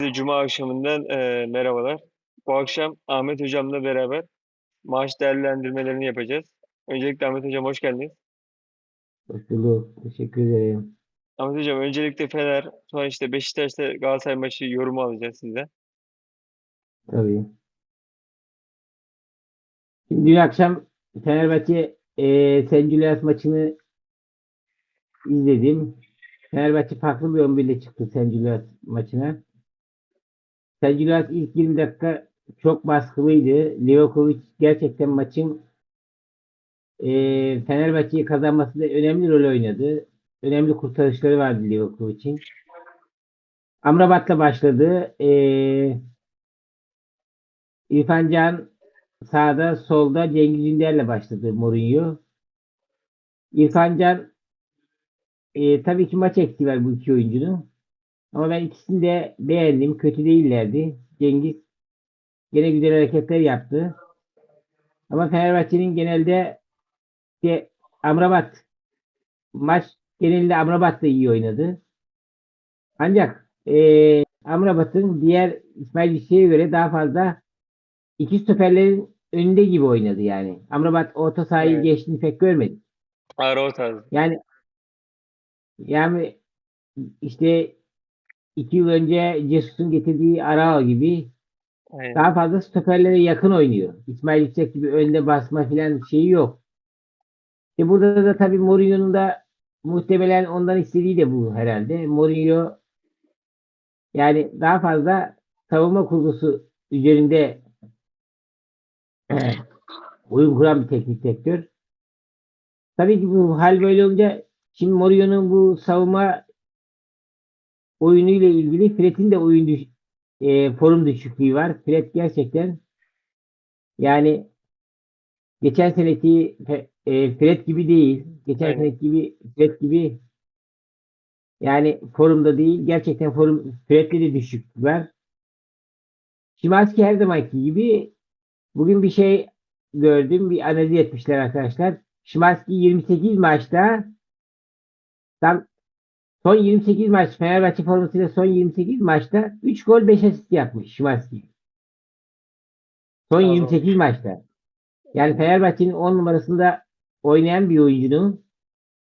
Cuma akşamından eee, merhabalar. Bu akşam Ahmet Hocam'la beraber maaş değerlendirmelerini yapacağız. Öncelikle Ahmet Hocam hoş geldiniz. Hoş bulduk. Teşekkür ederim. Ahmet Hocam öncelikle Fener, sonra işte Beşiktaş'ta Galatasaray maçı yorumu alacağız sizden. Tabii. Şimdi dün akşam Fenerbahçe eee St. Julius maçını izledim. Fenerbahçe farklı bir 11 ile çıktı St. Julius maçına. Julius ilk 20 dakika çok baskılıydı. Livakovic gerçekten maçın eee Fenerbahçe'yi kazanmasında önemli rol oynadı. Önemli kurtarışları vardı Livakovic'in. Amrabat'la başladı. Eee İrfan Can sağda, solda Cengiz Ünder'le başladı Mourinho. İrfan Can e, tabii ki maç eksiği bu iki oyuncunun. Ama ben ikisini de beğendim. Kötü değillerdi. Cengiz gene güzel hareketler yaptı. Ama Fenerbahçe'nin genelde işte Amrabat maç genelinde Amrabat da iyi oynadı. Ancak e, Amrabat'ın diğer İsmail Yüksek'e göre daha fazla iki stoperlerin önünde gibi oynadı yani. Amrabat orta sahayı Evet. geçtiğini pek görmedim. Ara o tarzı. Yani yani işte iki yıl önce Jesus'un getirdiği Arao gibi Aynen. daha fazla stoperlere yakın oynuyor. İsmail Yüksek gibi önde basma filan şeyi yok. İşte burada da tabii Mourinho'nun da muhtemelen ondan istediği de bu herhalde. Mourinho yani daha fazla savunma kurgusu üzerinde oyun kuran bir teknik direktör. Tabii ki bu hal böyle olunca şimdi Mourinho'nun bu savunma oyunu ile ilgili Fred'in de oyun düş e, form düşüklüğü var. Fred gerçekten yani geçen seneki e, Fred gibi değil. Geçen Aynen. seneki gibi Fred gibi yani formda değil. Gerçekten form Fred'de de düşüklük var. Şimanski her zamanki gibi bugün bir şey gördüm. Bir analiz etmişler arkadaşlar. Şimanski 28 maçta tam son 28 maç Fenerbahçe formasıyla son 28 maçta 3 gol 5 asist yapmış Şimanski. Son Tamam. 28 maçta. Yani Fenerbahçe'nin 10 numarasında oynayan bir oyuncunun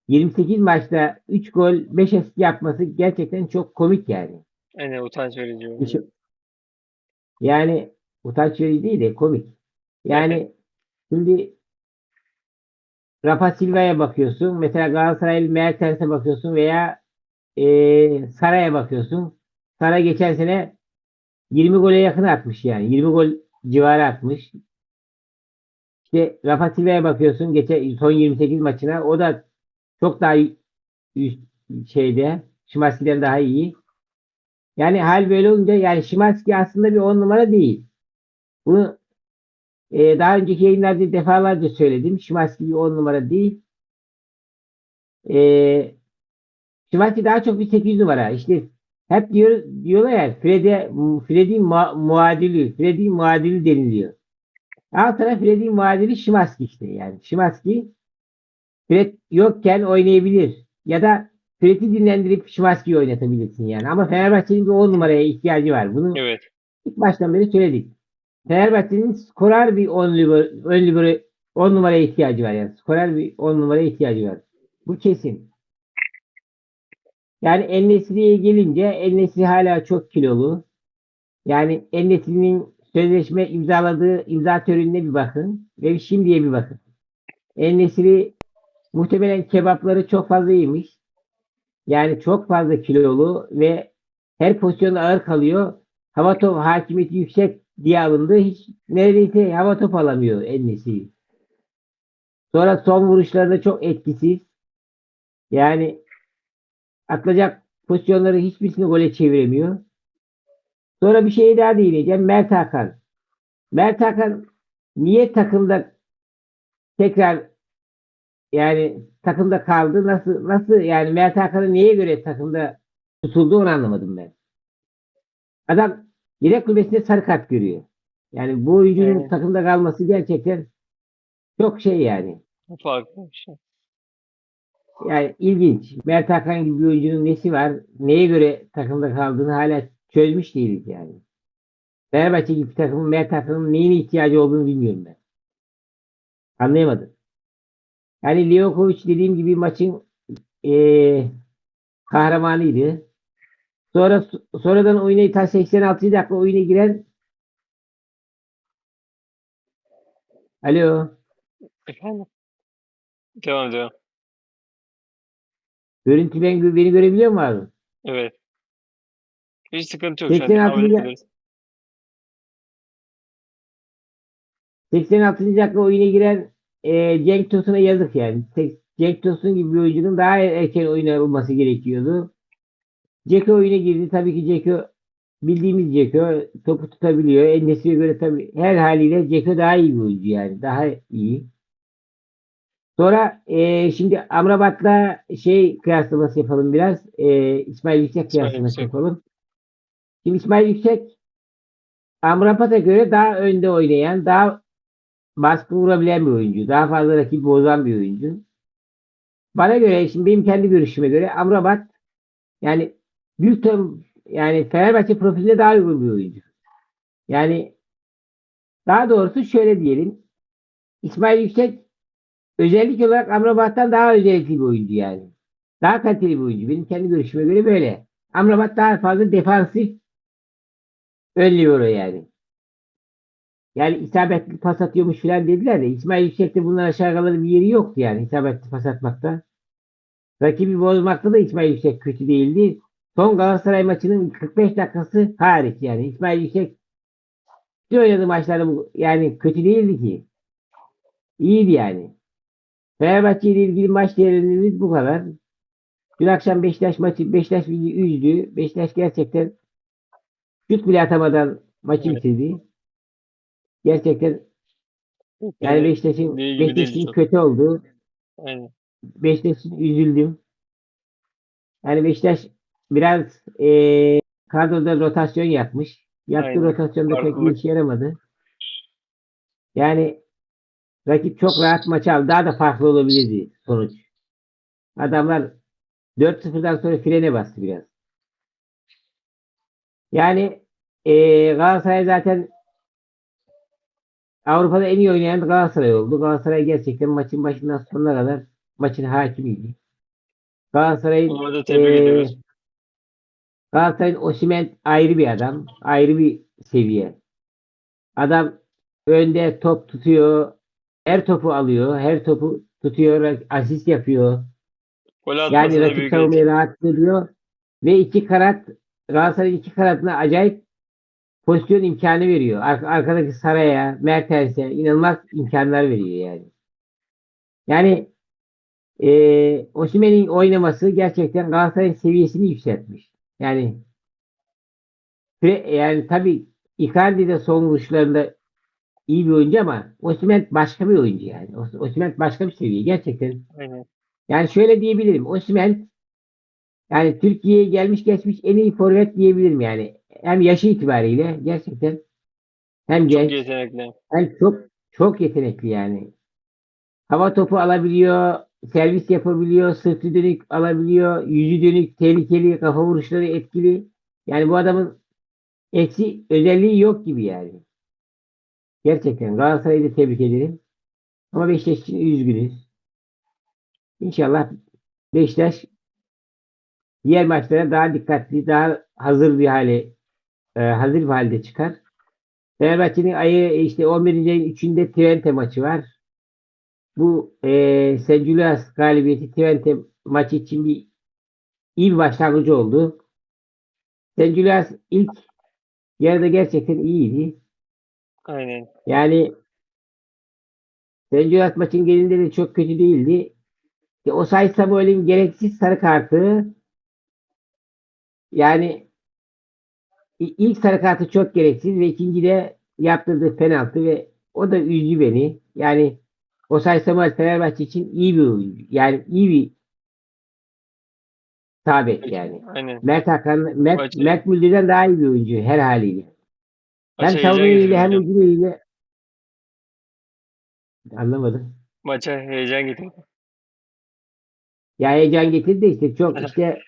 28 maçta 3 gol 5 asist yapması gerçekten çok komik yani. Aynen utanç verici. Şey- Yani utanç verici değil de komik. Yani şimdi Rafa Silva'ya bakıyorsun. Mesela Galatasaraylı Mertens'e bakıyorsun veya eee Saray'a bakıyorsun. Saray geçen sene 20 gole yakın atmış yani. 20 gol civarı atmış. İşte Rafa Silva'ya bakıyorsun. Geçen son 28 maçına. O da çok daha üst şeyde. Şimanski'den daha iyi. Yani hal böyle olunca yani Şimanski aslında bir 10 numara değil. Bunu e, daha önceki yayınlarda defalarca söyledim. Şimanski bir 10 numara değil. E, Şimanski daha çok bir 8 numara. İşte hep diyor, diyorlar ya Fred'e Fred'in mu- muadili, Fred'in muadili deniliyor. Alt taraf Fred'in muadili Şimanski işte yani. Şimanski Fred yokken oynayabilir. Ya da Fred'i dinlendirip Şimanski'yi oynatabilirsin yani. Ama Fenerbahçe'nin bir 10 numaraya ihtiyacı var. Bunu Evet. ilk baştan beri söyledik. Fenerbahçe'nin skorer bir 10 libero, ön libero, 10 numaraya ihtiyacı var yani. Skorer bir 10 numaraya ihtiyacı var. Bu kesin. Yani En-Nesyri'ye gelince En-Nesyri hala çok kilolu. Yani En-Nesyri'nin sözleşme imzaladığı imza törenine bir bakın ve şimdiye bir bakın. En-Nesyri muhtemelen kebapları çok fazla yemiş. Yani çok fazla kilolu ve her pozisyonda ağır kalıyor. Hava top hakimiyeti yüksek diye alındı. Hiç neredeyse hava top alamıyor En-Nesyri. Sonra son vuruşlarında çok etkisiz. Yani atılacak pozisyonları hiçbirisini gole çeviremiyor. Sonra bir şey daha değineceğim. Mert Hakan. Mert Hakan niye takımda tekrar yani takımda kaldı? Nasıl nasıl yani Mert Hakan'ı neye göre takımda tutuldu onu anlamadım ben. Adam yedek kulübesinde sarı kart görüyor. Yani bu oyuncunun Evet. takımda kalması gerçekten çok şey yani. Farklı bir şey. Yani ilginç. Mert Hakan gibi bir oyuncunun nesi var? Neye göre takımda kaldığını hala çözmüş değiliz yani. Fenerbahçe gibi takımın Mert Hakan'ın neyine ihtiyacı olduğunu bilmiyorum ben. Anlayamadım. Yani Livakovic dediğim gibi maçın eee kahramanıydı. Sonra sonradan oyuna ta 86 dakika oyuna giren Alo. Efendim? Devam devam. Görüntü ben, beni görebiliyor mu abi? Evet. Hiç sıkıntı yok. Şu an 86 devam ya- edebiliriz. 86. dakika oyuna giren e, Cenk Tosun'a yazık yani. Cenk Tosun gibi bir oyuncunun daha erken oyuna olması gerekiyordu. Ceko oyuna girdi. Tabii ki Ceko bildiğimiz Ceko topu tutabiliyor. Endesi'ye göre tabii her haliyle Ceko daha iyi bir oyuncu yani. Daha iyi. Sonra e, şimdi Amrabat'la şey kıyaslaması yapalım biraz. E, İsmail Yüksek kıyaslaması yapalım. Şimdi İsmail Yüksek Amrabat'a göre daha önde oynayan, daha baskı vurabilen bir oyuncu. Daha fazla rakip bozan bir oyuncu. Bana göre, şimdi benim kendi görüşüme göre Amrabat yani büyük tam yani Fenerbahçe profiline daha uygun bir oyuncu. Yani daha doğrusu şöyle diyelim. İsmail Yüksek özellik olarak Amrabat'tan daha özellikli bir oyuncu yani. Daha kaliteli bir oyuncu. Benim kendi görüşüme göre böyle. Amrabat daha fazla defansif ön libero yani. Yani isabetli pas atıyormuş falan dediler de İsmail Yüksek'te bundan aşağı kalır bir yeri yoktu yani isabetli pas atmakta. Rakibi bozmakta da İsmail Yüksek kötü değildi. Son Galatasaray maçının 45 dakikası hariç yani İsmail Yüksek bütün oynadığı maçlarda bu yani kötü değildi ki. İyiydi yani. Fenerbahçe ile ilgili maç değerlerimiz bu kadar. Dün akşam Beşiktaş maçı Beşiktaş bizi üzdü. Beşiktaş gerçekten şut bile atamadan maçı Evet. bitirdi. Gerçekten yani Beşiktaş'ın Beşiktaş'ın kötü oldu. Aynen. Beşiktaş'ın üzüldüm. Yani Beşiktaş biraz eee kadroda rotasyon yapmış. Yaptığı Aynen. rotasyonda pek bir işe yaramadı. Yani rakip çok rahat maçı aldı. Daha da farklı olabilirdi sonuç. Adamlar 4-0'dan sonra frene bastı biraz. Yani eee Galatasaray zaten Avrupa'da en iyi oynayan Galatasaray oldu. Galatasaray gerçekten maçın başından sonuna kadar maçın hakimiydi. Galatasaray'ın ediyoruz. Galatasaray'ın Osimhen ayrı bir adam. Ayrı bir seviye. Adam önde top tutuyor. Her topu alıyor. Her topu tutuyor. Asist yapıyor. Gol Yani rakip savunmayı etki. rahattırıyor. Ve iki kanat Galatasaray'ın iki kanatına acayip pozisyon imkanı veriyor. Ar- arkadaki Saray'a, Mertens'e inanılmaz imkanlar veriyor yani. Yani eee Osimhen'in oynaması gerçekten Galatasaray'ın seviyesini yükseltmiş. Yani yani tabii Icardi de son vuruşlarında iyi bir oyuncu ama Osimhen başka bir oyuncu yani. Os- Osimhen başka bir seviye gerçekten. Aynen. Yani şöyle diyebilirim. Osimhen yani Türkiye'ye gelmiş geçmiş en iyi forvet diyebilirim yani. Hem yaşı itibariyle gerçekten hem Çok genç yetenekli. hem çok çok yetenekli yani. Hava topu alabiliyor, servis yapabiliyor, sırtı dönük alabiliyor, yüzü dönük, tehlikeli, kafa vuruşları etkili. Yani bu adamın eksi özelliği yok gibi yani. Gerçekten Galatasaray'ı da tebrik ederim. Ama Beşiktaş için üzgünüz. İnşallah Beşiktaş diğer maçlara daha dikkatli, daha hazır bir hale e, hazır bir halde çıkar. Fenerbahçe'nin ayı işte 11. ayın 3'ünde Twente maçı var. Bu e. Julius galibiyeti Twente maçı için bir iyi bir başlangıcı oldu. Julius ilk yarıda gerçekten iyiydi. Aynen. Yani. Julius maçın genelinde de çok kötü değildi. İşte Osay Samuel'in gereksiz sarı kartı yani ilk sarı kartı çok gereksiz ve ikinci de yaptırdığı penaltı ve o da üzdü beni. Yani Osay Samuel Fenerbahçe için iyi bir oyuncu. Yani iyi bir sağ bek yani. Aynen. Mert Hakan, Mert, Mert Müldür'den daha iyi bir oyuncu her haliyle. Maça heyecan getirdi hem hocam. hücumuyla anlamadım. Maça heyecan getirdi. Ya heyecan getirdi işte çok işte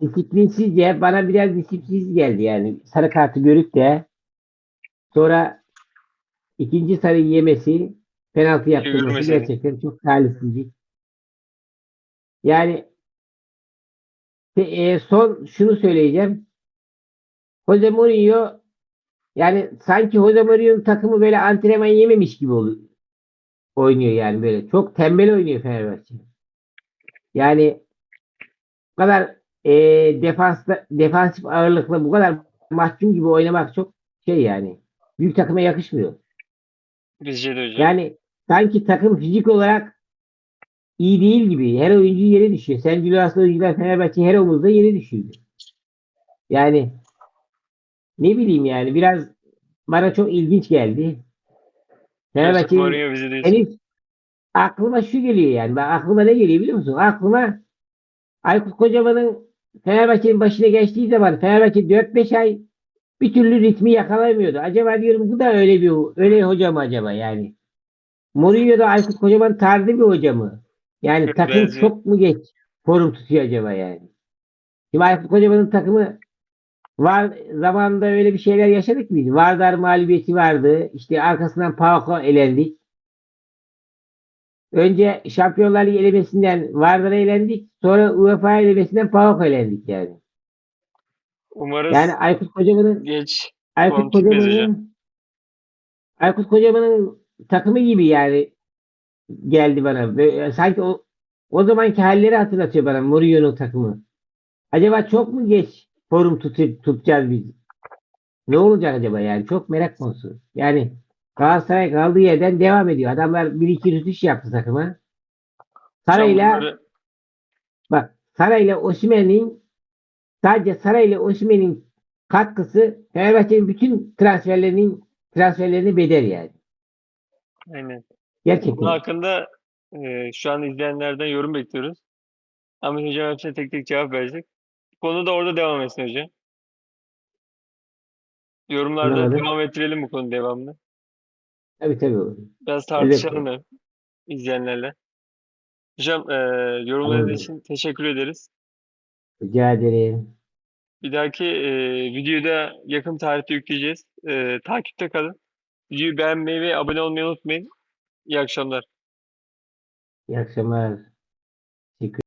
disiplinsizce bana biraz disiplinsiz geldi yani. Sarı kartı görüp de sonra ikinci sarıyı yemesi penaltı yaptırması Görmeseydi. gerçekten çok talihsizlik. Yani e, son şunu söyleyeceğim. Jose Mourinho yani sanki Jose Mourinho'nun takımı böyle antrenman yememiş gibi oluyor. Oynuyor yani böyle. Çok tembel oynuyor Fenerbahçe. Yani bu kadar e, defansta, defansif ağırlıkla bu kadar mahkum gibi oynamak çok şey yani. Büyük takıma yakışmıyor. Bizce de hocam. Yani sanki takım fizik olarak iyi değil gibi. Her oyuncu yere düşüyor. Sen Julius'la oyuncular Fenerbahçe her omuzda yere düşürdü. Yani ne bileyim yani biraz bana çok ilginç geldi. Jose Fenerbahçe'nin Mourinho bizi diyorsun. henüz aklıma şu geliyor yani. Ben aklıma ne geliyor biliyor musun? Aklıma Aykut Kocaman'ın Fenerbahçe'nin başına geçtiği zaman Fenerbahçe 4-5 ay bir türlü ritmi yakalayamıyordu. Acaba diyorum bu da öyle bir öyle hoca mı acaba yani? Mourinho da Aykut Kocaman tarzı bir hoca mı? Yani takım çok mu geç form tutuyor acaba yani? Şimdi Aykut Kocaman'ın takımı var zamanında öyle bir şeyler yaşadık mıydı? Vardar mağlubiyeti vardı. İşte arkasından PAOK'a elendik. Önce Şampiyonlar Ligi elemesinden Vardar'a elendik. Sonra UEFA elemesinden PAOK'a elendik yani. Umarız Yani Aykut Kocaman'ın geç Aykut Kocaman'ın Aykut Kocaman'ın takımı gibi yani geldi bana. Böyle sanki o o zamanki halleri hatırlatıyor bana Mourinho'nun takımı. Acaba çok mu geç forum tutup tutacağız biz? Ne olacak acaba yani? Çok merak konusu. Yani Galatasaray kaldığı yerden devam ediyor. Adamlar bir iki tutuş yaptı takıma. Sarayla bunları- bak Sarayla Osimhen'in sadece Sarayla Osimhen'in katkısı Fenerbahçe'nin bütün transferlerinin transferlerini bedel yani. Aynen. Gerçekten. Bunun hakkında e, şu an izleyenlerden yorum bekliyoruz. Ahmet Hocam hepsine tek tek cevap verecek. Konu da orada devam etsin hocam. Yorumlarda Anlamadım. devam ettirelim bu konu devamlı. Tabii tabii. olur. Biraz tartışalım hem izleyenlerle. Hocam e, yorumlarınız için teşekkür ederiz. Rica ederim. Bir dahaki e, videoyu da yakın tarihte yükleyeceğiz. E, takipte kalın. Videoyu beğenmeyi ve abone olmayı unutmayın. İyi akşamlar. İyi akşamlar.